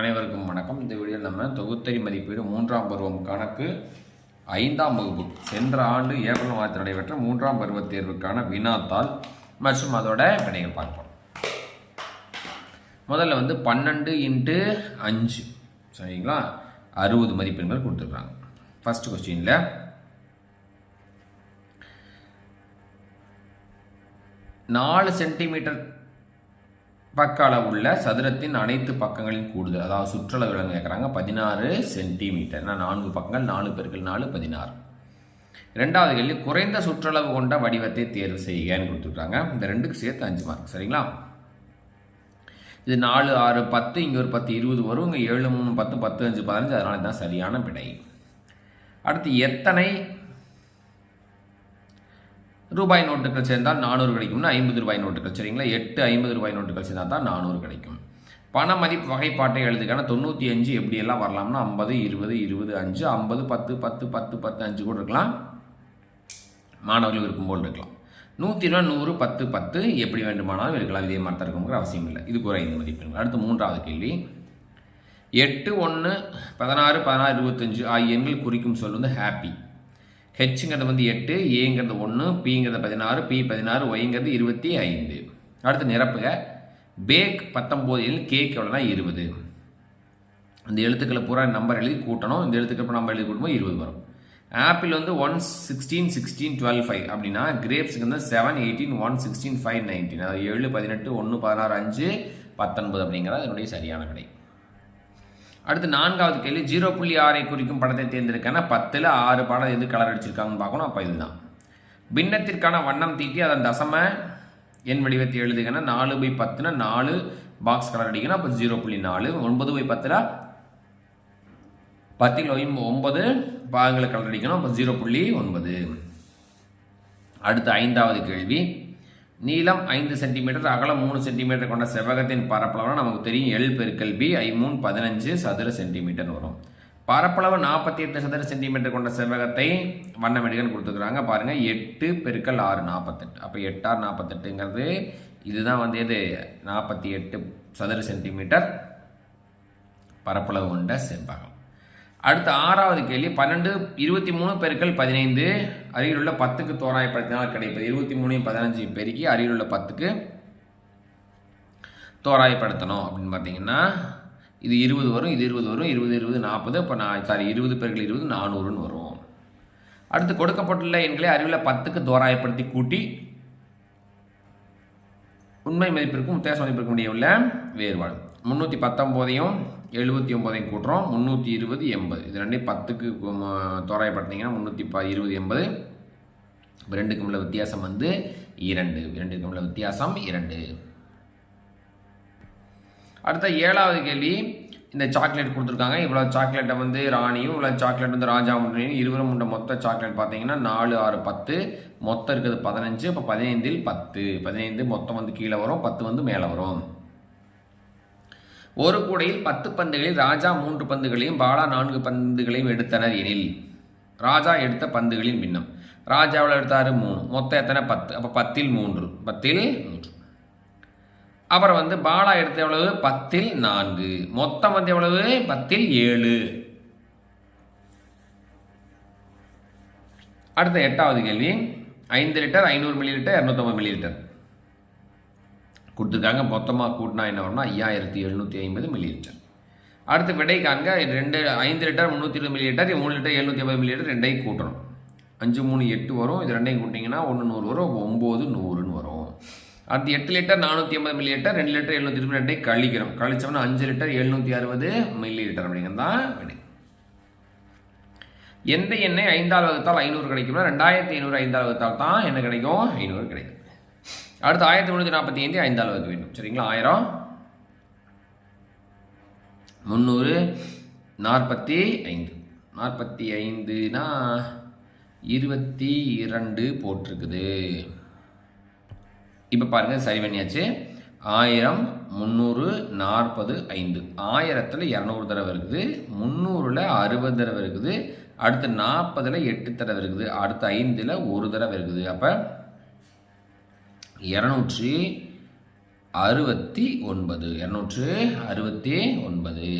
அனைவருக்கும் வணக்கம். இந்த வீடியோவில் நம்ம தொகுத்தறி மதிப்பீடு மூன்றாம் பருவம் கணக்கு ஐந்தாம் வகுப்பு. சென்ற ஆண்டு ஏப்ரல் மாதத்தில் நடைபெற்ற மூன்றாம் பருவ தேர்வுக்கான வினாத்தாள் மற்றும் அதோட விடைகள் பார்ப்போம். முதல்ல வந்து பன்னெண்டு இன்ட்டு அஞ்சு. சரிங்களா? அறுபது மதிப்பெண்கள் கொடுத்துருக்காங்க. ஃபர்ஸ்ட் கொஸ்டினில் நாலு சென்டிமீட்டர் பக்க உள்ள சதுரத்தின் அனைத்து பக்கங்களின் கூடுதல். அதாவது சுற்றளவு விலங்கு கேட்குறாங்க பதினாறு சென்டிமீட்டர். நான்கு பக்கங்கள் நாலு பெருக்கள் நாலு பதினாறு. ரெண்டாவது கேள்வி குறைந்த சுற்றளவு கொண்ட வடிவத்தை தேர்வு செய்யன்னு கொடுத்துருக்காங்க. இந்த ரெண்டுக்கு சேர்த்து அஞ்சு மார்க் சரிங்களா? இது நாலு ஆறு பத்து இங்கே ஒரு பத்து இருபது வரும். இங்கே ஏழு மூணு பத்து பத்து அஞ்சு பதினஞ்சு அதனால தான் சரியான விடை அடுத்து எத்தனை ரூபாய் நோட்டுகள் சேர்ந்தால் நானூறு கிடைக்கும்னா ஐம்பது ரூபாய் நோட்டுகள் சரிங்களா? எட்டு ஐம்பது ரூபாய் நோட்டுகள் சேர்ந்தால் தான் நானூறு கிடைக்கும். பண மதிப்பு வகைப்பாட்டை எழுதுக்கான தொண்ணூற்றி அஞ்சு எப்படியெல்லாம் வரலாம்னா ஐம்பது இருபது இருபது அஞ்சு ஐம்பது பத்து பத்து பத்து பத்து அஞ்சு கூட இருக்கலாம். மாணவர்கள் விருப்பம் போல் இருக்கலாம். நூற்றி இருபது நூறு பத்து பத்து எப்படி வேண்டுமானாலும் இருக்கலாம். இதே மாதிரி தான் இருக்குங்கிற அவசியம் இல்லை. இதுக்கு ஒரு ஐந்து மதிப்பெண்கள். அடுத்து மூன்றாவது கேள்வி. எட்டு ஒன்று பதினாறு பதினாறு இருபத்தஞ்சு ஆகிய எண்கள் குறிக்கும் சொல் வந்து ஹாப்பி ஹெச்ங்கிறது வந்து எட்டு ஏங்கிறது ஒன்று பிங்கிறது பதினாறு பி பதினாறு ஒய்ங்கிறது இருபத்தி ஐந்து. அடுத்து நிரப்புக. பேக் பத்தொம்போது எண் கேக் எவ்வளோனா இருபது. இந்த எழுத்துக்களை பூரா நம்பர் எழுதி கூட்டணும். இந்த எழுத்துக்கள் நம்பர் எழுதி கூட்டும்போது இருபது வரும். ஆப்பிள் வந்து one sixteen sixteen twelve five அப்படின்னா கிரேப்ஸுக்கு வந்து seven eighteen one sixteen five nineteen அதாவது ஏழு பதினெட்டு ஒன்று பதினாறு அஞ்சு பத்தொன்பது அப்படிங்கிறது அதனுடைய சரியான விடை. அடுத்து நான்காவது கேள்வி ஜீரோ புள்ளி ஆறை குறிக்கும் படத்தை தேர்ந்தெடுக்கனா பத்தில் ஆறு படம் எது கலர் அடிச்சிருக்காங்கன்னு பார்க்கணும். அப்போ இதுதான். பின்னத்திற்கான வண்ணம் தீட்டி அதன் தசம என் வடிவத்தை எழுதுகன்னா நாலு பை பத்துனா நாலு பாக்ஸ் கலர் அடிக்கணும். அப்போ ஜீரோ புள்ளி நாலு ஒன்பது பை பத்தில் பத்தில் ஒன்பது பாகங்களை கலர் அடிக்கணும். அப்போ ஜீரோ புள்ளி ஒன்பது. அடுத்து ஐந்தாவது கேள்வி. நீளம் ஐந்து சென்டிமீட்டர் அகலம் மூணு சென்டிமீட்டர் கொண்ட செவ்வகத்தின் பரப்பளவுனா நமக்கு தெரியும் எல் பெருக்கல் பி ஐ மூணு பதினஞ்சு சதுர சென்டிமீட்டர் வரும். பரப்பளவு நாற்பத்தி எட்டு சதுர சென்டிமீட்டர் கொண்ட செவ்வகத்தை வண்ணம் கொடுத்துருக்குறாங்க. பாருங்கள் எட்டு பெருக்கல் ஆறு நாற்பத்தெட்டு. அப்போ எட்டாறு நாற்பத்தெட்டுங்கிறது இதுதான் வந்து எது? நாற்பத்தி எட்டு சதுர சென்டிமீட்டர் பரப்பளவு கொண்ட செவ்வகம். அடுத்த ஆறாவது கேள்வி பன்னெண்டு இருபத்தி மூணு பெருக்கள் பதினைந்து அருகிலுள்ள பத்துக்கு தோராயப்படுத்தினால் கிடைப்பது. இருபத்தி மூணையும் பதினஞ்சு பெருக்கி அருகிலுள்ள பத்துக்கு தோராயப்படுத்தணும் அப்படின்னு பார்த்தீங்கன்னா இது இருபது வரும் இது இருபது வரும் இருபது இருபது நாற்பது இப்போ நான் சாரி இருபது பெருக்கள் இருபது நானூறுன்னு வரும். அடுத்து கொடுக்கப்பட்டுள்ள எண்களை அறிவில் பத்துக்கு தோராயப்படுத்தி கூட்டி உண்மை மதிப்பிற்கும் வித்தியாச மதிப்பிற்கும் இடையே உள்ள வேறுபாடு. முந்நூற்றி பத்தொம்போதையும் எழுபத்தி ஒம்போதையும் கூட்டுறோம். முந்நூற்றி இருபது எண்பது. இது ரெண்டையும் பத்துக்கு தோராயப்படுத்திங்கன்னா முந்நூற்றி ப இருபது எண்பது. ரெண்டுக்கும் உள்ள வித்தியாசம் வந்து இரண்டு. ரெண்டுக்கும் உள்ள வித்தியாசம் இரண்டு. அடுத்த ஏழாவது கேள்வி. இந்த சாக்லேட் கொடுத்துருக்காங்க. இவ்வளோ சாக்லேட்டை வந்து ராணியும் இவ்வளோ சாக்லேட் வந்து ராஜா முன்னையும் இருவரும் உண்ட மொத்த சாக்லேட் பார்த்தீங்கன்னா நாலு ஆறு பத்து. மொத்தம் இருக்குது பதினஞ்சு. இப்போ பதினைந்தில் பத்து. பதினைந்து மொத்தம் வந்து கீழே வரும். பத்து வந்து மேலே வரும். ஒரு கூடையில் பத்து பந்துகளில் ராஜா மூன்று பந்துகளையும் பாலா நான்கு பந்துகளையும் எடுத்தனர் எனில் ராஜா எடுத்த பந்துகளின் பின்னம். ராஜா எவ்வளோ எடுத்தாரு? மூணு. மொத்தம் எத்தனை? பத்து. அப்போ பத்தில் மூன்று. பத்தில் மூன்று. அப்புறம் வந்து பாலா எடுத்த எவ்வளவு? பத்தில் நான்கு. மொத்தம் வந்து எவ்வளவு? பத்தில் ஏழு. அடுத்த எட்டாவது கேள்வி. ஐந்து லிட்டர் ஐநூறு மில்லி லிட்டர் இரநூத்தம்பது மில்லி லிட்டர். கொடுத்துருக்காங்க மொத்தமாக கூட்டினா என்ன வரும்னா ஐயாயிரத்தி எழுநூற்றி ஐம்பது மில்லி லிட்டர் அடுத்து விடை காண்க ரெண்டு ஐந்து லிட்டர் முந்நூற்றி இருபது மில்லி லிட்டர் மூணு லிட்டர் எழுநூற்றி ஐம்பது மில்லி லிட்டர் ரெண்டையும் கூட்டணும். அஞ்சு மூணு எட்டு வரும். இது ரெண்டையும் கூட்டிங்கன்னா ஒன்று நூறு வரும். ஒம்பது நூறுன்னு வரும். அடுத்து எட்டு லிட்டர் நானூற்றி ஐம்பது மில்லி லிட்டர் ரெண்டு லிட்டர் எழுநூற்றி இருபது ரெண்டையும் கழிக்கிறோம். கழிச்சோம்னா அஞ்சு லிட்டர் எழுநூற்றி அறுபது மில்லி லிட்டர் அப்படிங்கிறது தான் விடை. எந்த எண்ணெய் ஐந்தாவது வகுத்தால் ஐநூறு கிடைக்கும்னா ரெண்டாயிரத்தி ஐநூறு ஐந்தாவது வகுத்தால் தான் என்ன கிடைக்கும்? ஐநூறு கிடைக்கும். அடுத்து ஆயிரத்தி முந்நூற்றி நாற்பத்தி ஐந்து ஐந்தாள் வகுக்க வேண்டும். சரிங்களா? ஆயிரம். முந்நூறு. நாற்பத்தி ஐந்து. நாற்பத்தி ஐந்துனா இருபத்தி இரண்டு போட்டிருக்குது. இப்போ பாருங்கள் சரி பண்ணியாச்சு. ஆயிரம் முந்நூறு நாற்பது ஐந்து. ஆயிரத்தில் இரநூறு தடவை இருக்குது. முந்நூறில் அறுபது தடவை இருக்குது. அடுத்து நாற்பதில் எட்டு தடவை இருக்குது. அடுத்து ஐந்தில் ஒரு தடவை இருக்குது. அப்போ இரநூற்றி அறுபத்தி ஒன்பது. இரநூற்று அறுபத்தி ஒன்பது.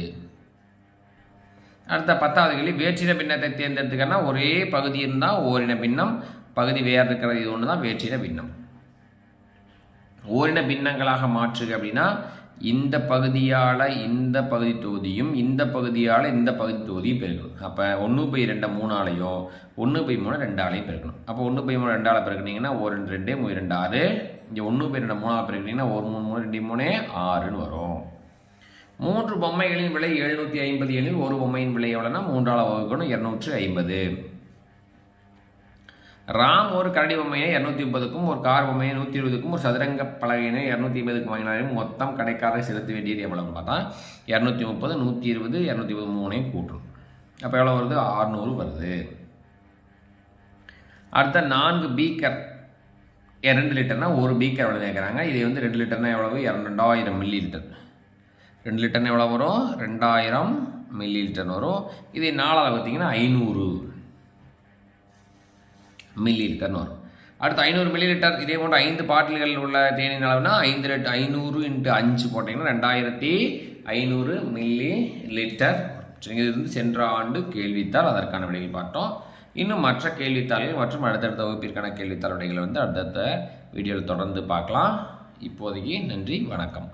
அடுத்த பத்தாவது கேள்வி வேற்றின பின்னத்தை தேர்ந்தெடுத்துக்கன்னா ஒரே பகுதி இருந்தால் ஓரின பின்னம் பகுதி வேறு இருக்கிறது இது ஒன்று தான் வேற்றின பின்னம். ஓரின பின்னங்களாக மாற்றுக அப்படின்னா இந்த பகுதியால் இந்த பகுதி தொகுதியும் இந்த பகுதியால் இந்த பகுதி தொகுதியும் பெருக்கணும். அப்போ ஒன்று பை ரெண்டை மூணாலையோ ஒன்று பை மூணு ரெண்டாலையும் பெருக்கணும். அப்போ ஒன்று பை மூணு ரெண்டாவில் பெருக்குனீங்கன்னா ஒரு ரெண்டு ரெண்டு மூணு ரெண்டு ஆறு. இங்கே ஒன்று பை ரெண்டு மூணாவில் பெருக்குனீங்கன்னா ஒரு மூணு மூணு ரெண்டு மூணு ஆறுன்னு வரும். மூன்று பொம்மைகளின் விலை எழுநூற்றி ஐம்பது எனில் ஒரு பொம்மையின் விலை எவ்வளோன்னா மூன்றால் வகுக்கணும் இரநூற்று ஐம்பது. ராம் ஒரு கரடி பொம்மையை இரநூத்தி முப்பதுக்கும் ஒரு கார் பொம்மையை நூற்றி இருபதுக்கும் ஒரு சதுரங்க பலகையினை இரநூத்தி ஐம்பதுக்கு வாங்கினாலும் மொத்தம் கடைக்காரர் செலுத்த வேண்டியது எவ்வளோன்னு பார்த்தா இரநூத்தி முப்பது நூற்றி இருபது இரநூத்தி இருபது மூணையும் கூட்டுரும் அப்போ எவ்வளோ வருது? ஆறுநூறு வருது. அடுத்த நான்கு பீக்கர் ரெண்டு லிட்டர்னா ஒரு பீக்கர் எவ்வளோ கேட்குறாங்க இது வந்து ரெண்டு லிட்டர்னா எவ்வளவு? ரெண்டாயிரம் மில்லி லிட்டர் ரெண்டு லிட்டர்னு எவ்வளோ வரும்? ரெண்டாயிரம் மில்லி லிட்டர் வரும். இது நாலாவது பார்த்தீங்கன்னா ஐநூறு. மில்லி லிட்டர்னு வரும். அடுத்து ஐநூறு மில்லி லிட்டர் இதே போன்ற ஐந்து பாட்டில்கள் உள்ள தேனின் அளவுனா ஐந்து லிட்டர் ஐநூறு இன்ட்டு அஞ்சு போட்டிங்கன்னா ரெண்டாயிரத்தி ஐநூறு மில்லி லிட்டர் சரிங்க இது வந்து சென்ற ஆண்டு கேள்வித்தாள். அதற்கான விடைகள் பார்த்தோம். இன்னும் மற்ற கேள்வித்தாள்கள் மற்றும் அடுத்தடுத்த வகுப்பிற்கான கேள்வித்தாள் விடைகளை வந்து அடுத்தடுத்த வீடியோவில் தொடர்ந்து பார்க்கலாம். இப்போதைக்கு நன்றி வணக்கம்.